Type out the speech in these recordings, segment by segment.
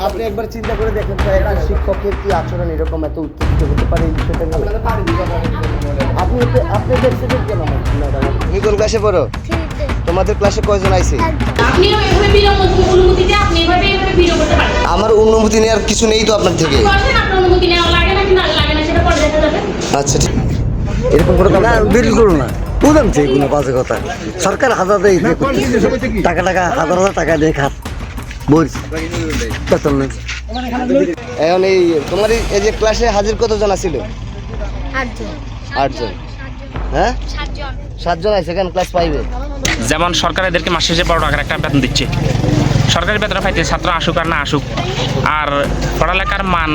আপনি- একবার চিন্তা করে দেখেন তো একটা শিক্ষকের কি আচরণ এরকম এত উত্তেজিত হতে পারে এই বিষয়টা নিয়ে? আপনি আপনি দেখছেন কেন ম্যাডাম তুমি কোন ক্লাসে পড়ো? তোমাদের ক্লাসে কয়জন আইছে? আমার অনুমতি নেওয়ার কিছু নেই তো আপনার থেকে। আচ্ছা ঠিক। এরকম কোনো না বিলকুল না। বুঝলাম সেই কোনো বাজে কথা। সরকার হাজার দেয় টাকা টাকা হাজার হাজার টাকা দিয়ে খাত। বলছি। এখন এই তোমার এই- যে ক্লাসে হাজির কতজন আছিল? আটজন। হ্যাঁ? সাতজন। সাতজন আছে কেন ক্লাস ফাইভে যেমন সরকার এদেরকে মাসে শেষে বারো টাকার একটা বেতন দিচ্ছে। সরকারি বেতন পাইতে ছাত্র আসুক আর না আসুক আর পড়ালেখার মান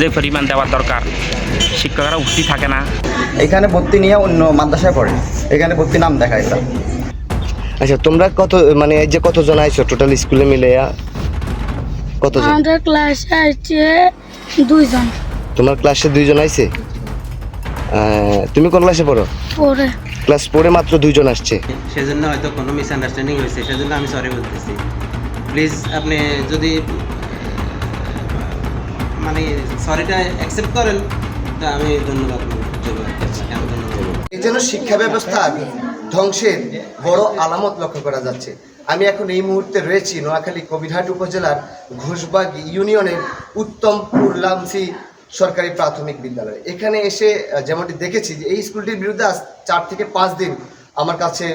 যে পরিমাণ দেওয়ার দরকার শিক্ষকরা উপস্থিত থাকে না। এখানে ভর্তি নিয়ে অন্য মাদ্রাসায় পড়ে। এখানে ভর্তি নাম দেখায় আচ্ছা তোমরা কত মানে এই যে কতজন আইছো টোটাল স্কুলে মিলে কতজন? আমাদের ক্লাসে আছে দুইজন। তোমার ক্লাসে দুইজন আইছে? তুমি কোন ক্লাসে পড়ো? পরে ক্লাস ফোরে মাত্র দুইজন আসছে। সেজন্য হয়তো কোনো মিসআন্ডারস্ট্যান্ডিং হয়েছে সেজন্য আমি সরি বলতেছি। প্লিজ আপনি যদি মানে সরিটা অ্যাকসেপ্ট করেন তা আমি ধন্যবাদ ধন্যবাদ? এই জন্য শিক্ষা ব্যবস্থার ধ্বংসের বড় আলামত লক্ষ্য করা যাচ্ছে। আমি এখন এই মুহূর্তে রয়েছি নোয়াখালী কবিরহাট উপজেলার ঘোষবাগ ইউনিয়নের উত্তমপুর লামসি সরকারি প্রাথমিক বিদ্যালয়। এখানে এসে যেমনটি দেখেছি যে এই স্কুলটির বিরুদ্ধে আজ চার থেকে পাঁচ দিন আমার কাছে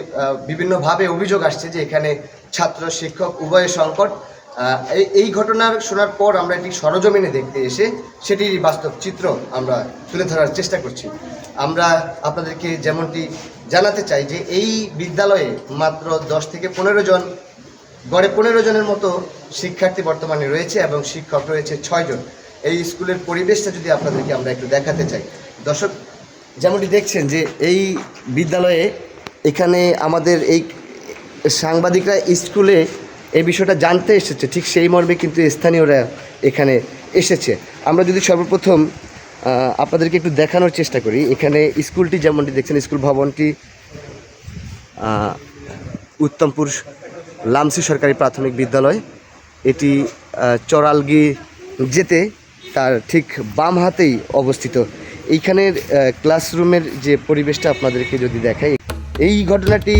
বিভিন্নভাবে অভিযোগ আসছে যে এখানে ছাত্র, শিক্ষক উভয়ের সংকট। এই এই ঘটনার শোনার পর আমরা এটি সরজমিনে দেখতে এসে সেটির বাস্তব চিত্র আমরা তুলে ধরার চেষ্টা করছি। আমরা আপনাদেরকে যেমনটি জানাতে চাই যে এই বিদ্যালয়ে মাত্র দশ থেকে পনেরো জন, গড়ে পনেরো জনের মতো শিক্ষার্থী বর্তমানে রয়েছে এবং শিক্ষক রয়েছে ছয়জন এই স্কুলের পরিবেশটা যদি আপনাদেরকে আমরা একটু দেখাতে চাই। দর্শক, যেমনটি দেখছেন যে এই বিদ্যালয়ে এখানে আমাদের এই সাংবাদিকরা স্কুলে এই বিষয়টা জানতে এসেছে। ঠিক সেই মর্মে কিন্তু স্থানীয়রা এখানে এসেছে। আমরা যদি সর্বপ্রথম আপনাদেরকে একটু দেখানোর চেষ্টা করি। এখানে স্কুলটি যেমনটি দেখছেন স্কুল ভবনটি উত্তমপুর লামসি সরকারি প্রাথমিক বিদ্যালয়। এটি আহ, চরালগি যেতে তার ঠিক বাম হাতেই অবস্থিত। এইখানের ক্লাসরুমের যে পরিবেশটা আপনাদেরকে যদি দেখাই এই ঘটনাটি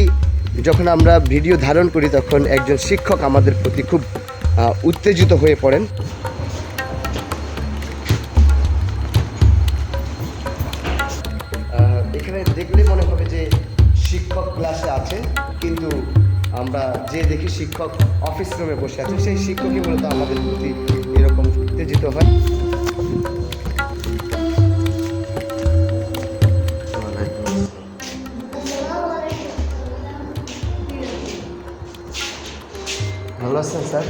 যখন আমরা ভিডিও ধারণ করি তখন একজন শিক্ষক আমাদের প্রতি খুব উত্তেজিত হয়ে পড়েন। যে দেখি শিক্ষক অফিস রুমে বসে আছে, সেই শিক্ষকই মূলত আমাদের প্রতি এরকম উত্তেজিত হয়। ভালো আছেন স্যার?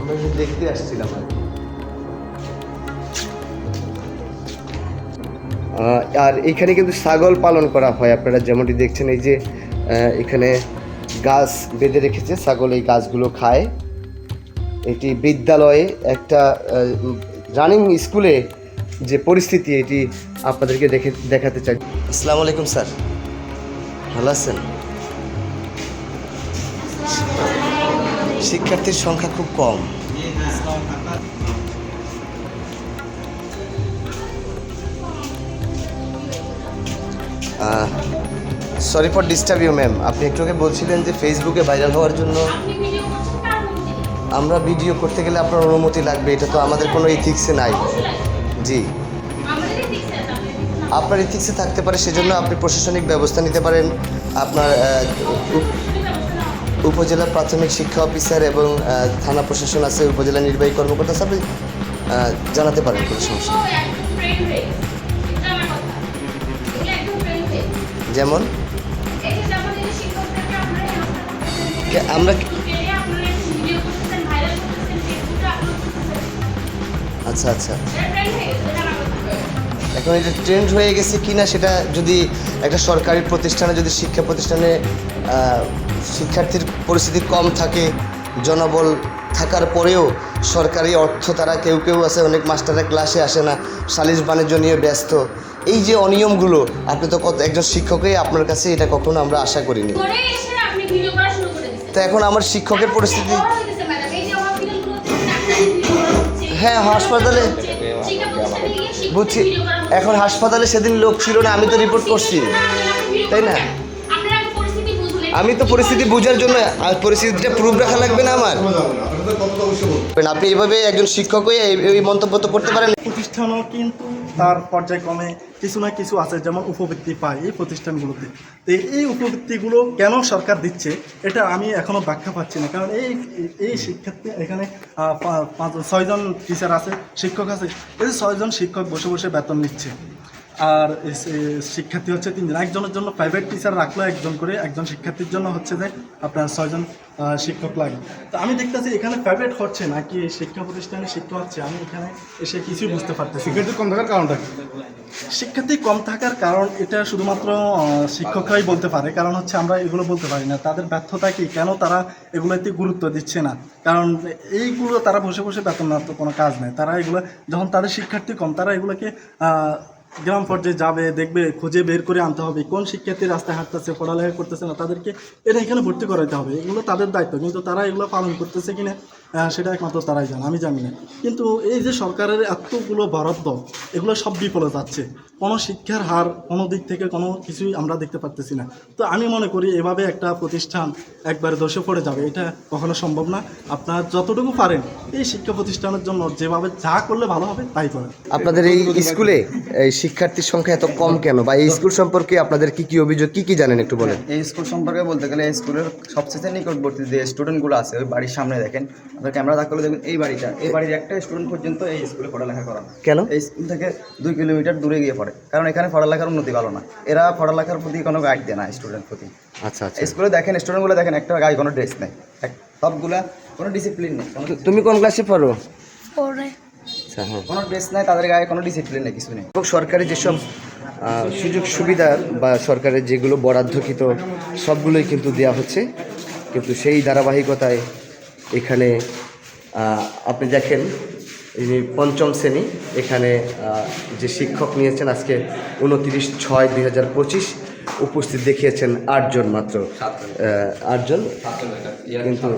আমরা দেখতে আসছিলাম আর আর এখানে কিন্তু ছাগল পালন করা হয়। আপনারা যেমনটি দেখছেন, এই যে এখানে গাছ বেঁধে রেখেছে। ছাগল এই গাছগুলো খায়। এটি বিদ্যালয়ে একটা রানিং স্কুলে যে পরিস্থিতি, এটি আপনাদেরকে দেখে, দেখাতে চাই। আসসালামু আলাইকুম, স্যার। ভালো আছেন? শিক্ষার্থীর সংখ্যা খুব কম। Sorry for disturb you ma'am আপনি একটু আগে বলছিলেন যে ফেসবুকে ভাইরাল হওয়ার জন্য? আমরা ভিডিও করতে গেলে আপনার অনুমতি লাগবে, এটা তো আমাদের কোনো ইথিক্সে নাই। জি। আপনার ইথিক্সে থাকতে পারে, সেজন্য আপনি প্রশাসনিক ব্যবস্থা নিতে পারেন। আপনার উপজেলা প্রাথমিক শিক্ষা অফিসার এবং থানা প্রশাসন আছে, উপজেলা নির্বাহী কর্মকর্তা সব জানাতে পারেন, কোনো সমস্যা আপলোড করতেছেন। আচ্ছা আচ্ছা আমার। এখন এটা ট্রেন্ড হয়ে গেছে কি না সেটা যদি একটা সরকারি প্রতিষ্ঠানে, যদি শিক্ষা প্রতিষ্ঠানে শিক্ষার্থীর পরিস্থিতি কম থাকে, জনবল থাকার পরেও সরকারি অর্থ তারা কেউ কেউ আছে, অনেক মাস্টাররা ক্লাসে আসে না, সালিশ বাণিজ্য নিয়ে ব্যস্ত এই যে অনিয়মগুলো আপনি তো কত একজন শিক্ষকই আপনার কাছে এটা কখনো আমরা আশা করিনি। তো এখন আমার শিক্ষকের পরিস্থিতি হ্যাঁ, হাসপাতালে। বুঝছি। এখন হাসপাতালে সেদিন লোক ছিল না আমি তো রিপোর্ট করছি। তাই না? আমি তো পরিস্থিতি বোঝার জন্য আর পরিস্থিতিটা প্রুফ রাখা লাগবে না আমার। আপনি এইভাবে একজন শিক্ষক হয়ে এই- এই মন্তব্য তো করতে পারেন। প্রতিষ্ঠানও কিন্তু তার পর্যায়ক্রমে কিছু না কিছু আছে যেমন উপবৃত্তি পায় এই প্রতিষ্ঠানগুলোতে। তো এই উপবৃত্তিগুলো কেন সরকার দিচ্ছে, এটা আমি এখনও ব্যাখ্যা পাচ্ছি না। কারণ এই এই শিক্ষার্থী এখানে ছয়জন টিচার আছে, শিক্ষক আছে। এই ছয়জন শিক্ষক বসে বসে বেতন নিচ্ছে। আর শিক্ষার্থী হচ্ছে তিনজন। একজনের জন্য প্রাইভেট টিচার রাখল একজন করে একজন শিক্ষার্থীর জন্য হচ্ছে যে আপনার ছয়জন শিক্ষক লাগে তো আমি দেখতেছি এখানে প্রাইভেট হচ্ছে নাকি শিক্ষা প্রতিষ্ঠানে শিক্ষা হচ্ছে? আমি এখানে এসে কিছুই বুঝতে পারতেছি শিক্ষার্থী কম থাকার কারণটা শিক্ষার্থী কম থাকার কারণ এটা শুধুমাত্র শিক্ষকরাই বলতে পারে। কারণ হচ্ছে আমরা এগুলো বলতে পারি না। তাদের ব্যর্থতা কি? কেন তারা এগুলোতে গুরুত্ব দিচ্ছে না? কারণ এইগুলো তারা বসে বসে বেতন কোনো কাজ নেই। তারা এগুলো যখন তাদের শিক্ষার্থী কম তারা এগুলোকে গ্রাম পর্যায়ে যাবে, দেখবে, খুঁজে বের করে আনতে হবে। কোন শিক্ষার্থী রাস্তায় হাঁটতেছে, পড়ালেখা করতেছে না, তাদেরকে এটা এখানে ভর্তি করাতে হবে। এগুলো তাদের দায়িত্ব, কিন্তু তারা এগুলো পালন করতেছে কিনা সেটা একমাত্র তারাই জানে আমি জানি না। কিন্তু এই যে সরকারের এতগুলো বরাদ্দ এগুলো সব বিফলে যাচ্ছে। কোনো শিক্ষার হার কোনো দিক থেকে কোনো কিছুই আমরা দেখতে পারতেছি না। তো আমি মনে করি এভাবে একটা প্রতিষ্ঠান একবারে দোষে পড়ে যাবে এটা কখনো সম্ভব না। আপনার যতটুকু পারেন এই শিক্ষা প্রতিষ্ঠানের জন্য যেভাবে যা করলে ভালো হবে তাই করেন। আপনাদের এই স্কুলে এই শিক্ষার্থীর সংখ্যা এত কম কেন? বা এই স্কুল সম্পর্কে আপনাদের কি কি অভিযোগ কি কি জানেন একটু বলেন? এই স্কুল সম্পর্কে বলতে গেলে এই স্কুলের সবচেয়ে নিকটবর্তী যে স্টুডেন্টগুলো আছে ওই বাড়ির সামনে দেখেন আপনার ক্যামেরা থাকলে দেখবেন এই বাড়িটা এই বাড়ির একটা স্টুডেন্ট পর্যন্ত এই স্কুলে পড়ালেখা করা না। কেন? এই স্কুল থেকে দুই কিলোমিটার দূরে গিয়ে পড়ে। কারণ এখানে পড়ালেখার উন্নতি ভালো না। এরা পড়ালেখার প্রতি কোনো গাইড দেয় না স্টুডেন্ট প্রতি। আচ্ছা আচ্ছা। স্কুলে দেখেন স্টুডেন্টগুলো দেখেন একটা গায়ে কোনো ড্রেস নেই। সবগুলা কোনো ডিসিপ্লিন নেই। তুমি কোন ক্লাসে পড়ো? পরে আচ্ছা হ্যাঁ। কোনো ড্রেস নাই তাদের গায়ে কোনো ডিসিপ্লিন নেই কিছু নেই। এবং সরকারি যেসব সুযোগ সুবিধা বা সরকারের যেগুলো বরাদ্দকৃত সবগুলোই কিন্তু দেওয়া হচ্ছে কিন্তু সেই ধারাবাহিকতায় এখানে আপনি দেখেন যে পঞ্চম শ্রেণি এখানে যে শিক্ষক নিয়েছেন আজকে উনতিরিশ ছয় দুই হাজার পঁচিশ উপস্থিত দেখিয়েছেন আটজন মাত্র। আটজন? কিন্তু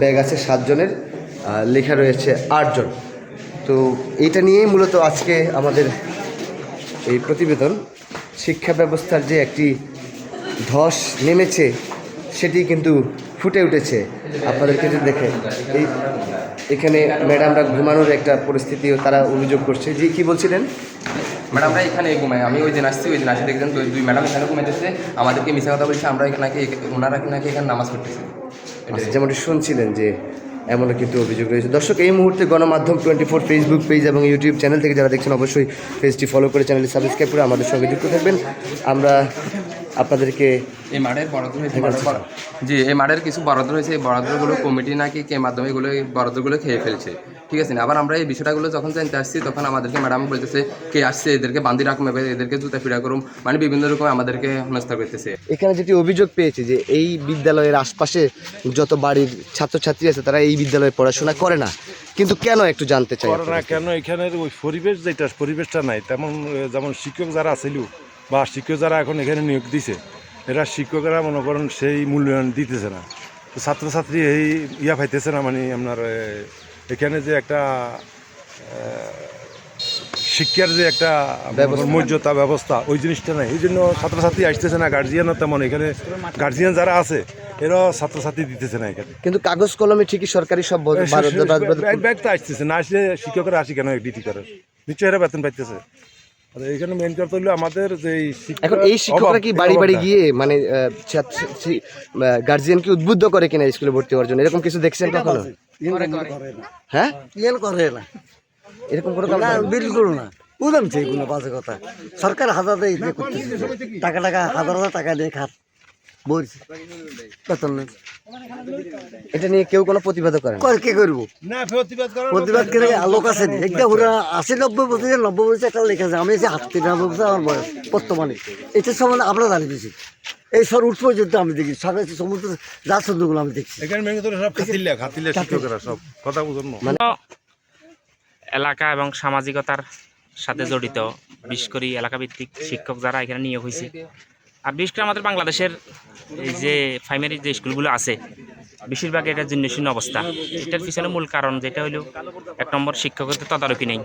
ব্যাগ আছে সাতজনের লেখা রয়েছে আটজন। তো এইটা নিয়েই মূলত আজকে আমাদের এই প্রতিবেদন। শিক্ষা ব্যবস্থার যে একটি ধস নেমেছে সেটি কিন্তু ফুটে উঠেছে। আপনাদেরকে যদি দেখে। এই এখানে ম্যাডামরা ঘুমানোর একটা পরিস্থিতিও তারা অভিযোগ করছে। যে কি বলছিলেন? ম্যাডামরা এখানে ঘুমাই। আমি ওই দিন আসছি ওই দিন আসি দেখছেন দুই দুই ম্যাডাম এখানে ঘুমাইতেছে। আমাদেরকে মিশা কথা বলছে আমরা এখানে ওনারা নাকি এখানে নামাজ পড়তেছে। আচ্ছা, যেমনটি শুনছিলেন যে এমনও কিন্তু অভিযোগ রয়েছে। দর্শক এই মুহূর্তে Ganamadhyam twenty four Facebook page এবং ইউটিউব চ্যানেল থেকে যারা দেখছেন অবশ্যই পেজটি ফলো করে চ্যানেলটি সাবস্ক্রাইব করে আমাদের সঙ্গে যুক্ত থাকবেন। আমরা আপনাদেরকে এই মাঠের বরাদ্দ হয়েছে জি এই মাঠের কিছু বরাদ্দ হয়েছে এই বরাদ্দগুলো কমিটি নাকি কে মাধ্যমে এগুলো এই বরাদ্দগুলো খেয়ে ফেলছে। ঠিক আছে না আবার আমরা এই বিষয়টাগুলো যখন জানতে আসছি তখন আমাদেরকে ম্যাডাম বলতেছে কে আসছে এদেরকে বান্দি রাখুন এবার এদেরকে জুতা ফিরা করুন মানে বিভিন্ন রকম আমাদেরকে হেনস্থা করতেছে। এখানে যেটি অভিযোগ পেয়েছে যে এই বিদ্যালয়ের আশপাশে যত বাড়ির ছাত্রছাত্রী আছে তারা এই বিদ্যালয়ে পড়াশোনা করে না। কিন্তু কেন একটু জানতে চাই না কেন? এখানের ওই পরিবেশ যেটা পরিবেশটা নাই। তেমন যেমন শিক্ষক যারা ছিল বা শিক্ষক যারা এখন এখানে নিয়োগ দিছে এরা শিক্ষকেরা মনে করেন সেই মূল্যায়ন দিতেছে না। তো ছাত্রছাত্রী এই ইয়া পাইতেছে না মানে আপনার এখানে যে একটা শিক্ষার যে একটা মর্যাদা ব্যবস্থা ওই জিনিসটা নাই। এই জন্য ছাত্রছাত্রী আসতেছে না গার্জিয়ানও তেমন। এখানে গার্জিয়ান যারা আছে এরাও ছাত্রছাত্রী দিতেছে না এখানে। কিন্তু কাগজ কলমে ঠিকই সরকারি সব ব্যাগ তো আসতেছে। না আসলে শিক্ষকরা আসি কেন ডিউটি করে নিশ্চয়ই এরা বেতন পাইতেছে। আর এখানে মেন কথা হলো আমাদের যে এখন এই শিক্ষকরা কি বাড়ি বাড়ি গিয়ে মানে গার্জিয়ানকে উদ্বুদ্ধ করে কিনা স্কুলে ভর্তি হওয়ার জন্য? এরকম কিছু দেখছেন কখনো? হ্যাঁ? ইয়েল করে না। এরকম কোনো বিলকুল না। বুঝলাম সেই কোনো বাজে কথা। সরকার হাজার দিয়ে করতেছে। টাকা টাকা হাজার হাজার টাকা দিয়ে খাত। বলছে বেতন নেই। এটা নিয়ে কেউ কোনো প্রতিবাদ করে না। কে করব? না প্রতিবাদ করার প্রতিবাদ করে লোক আছে নি। একটা ওরা আশি নব্বই বছর নব্বই বছর একটা লেখা আছে। আমি এসে হাত তিরানব্বই বছর আমার বয়স বর্তমানে সম্বন্ধে আমরা এই সর উঠ পর্যন্ত আমি দেখি। সমস্ত যা সুন্দরগুলো আমি দেখছি। এখানে মেন হলো সব খাতিল্লা খাতিল্লা শিক্ষকরা সব কথা বুঝুন না এলাকা এবং সামাজিকতার সাথে জড়িত। বিশেষ করে এলাকাভিত্তিক শিক্ষক যারা এখানে নিয়োগ হয়েছে। আর বিশেষ করে আমাদের বাংলাদেশের এই যে প্রাইমারি যে স্কুলগুলো আছে বেশিরভাগ এটা জীর্ণশীর্ণ অবস্থা। এটার পিছনে মূল কারণ যেটা হলো এক নম্বর শিক্ষকের তদারকি নেই।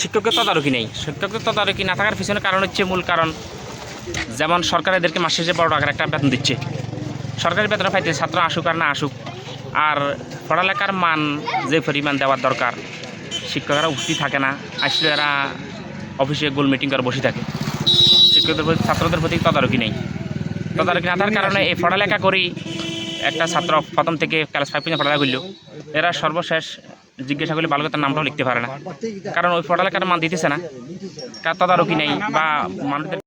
শিক্ষকের তদারকি নেই। শিক্ষকের তদারকি না থাকার পিছনে কারণ হচ্ছে মূল কারণ যেমন সরকার এদেরকে মাস শেষে বড় টাকার একটা বেতন দিচ্ছে। সরকারি বেতন পাইতে ছাত্র আসুক আর না আসুক আর পড়ালেখার মান যে পরিমাণ দেওয়ার দরকার শিক্ষকরা উপস্থিত থাকে না। আসলে এরা অফিসে গোল মিটিং করে বসে থাকে। শিক্ষকদের প্রতি, ছাত্রদের প্রতি তদারকি নেই। তদারকি না থাকার কারণে এই পড়ালেখা করি একটা ছাত্র প্রথম থেকে ক্লাস ফাইভ পর্যন্ত পড়ালেখা করল। এরা সর্বশেষ জিজ্ঞাসা করলে ভালো তার নামটাও লিখতে পারে না। কারণ ওই পড়ালেখার মান দিতেছে না। কার তদারকি নেই বা মানুষদের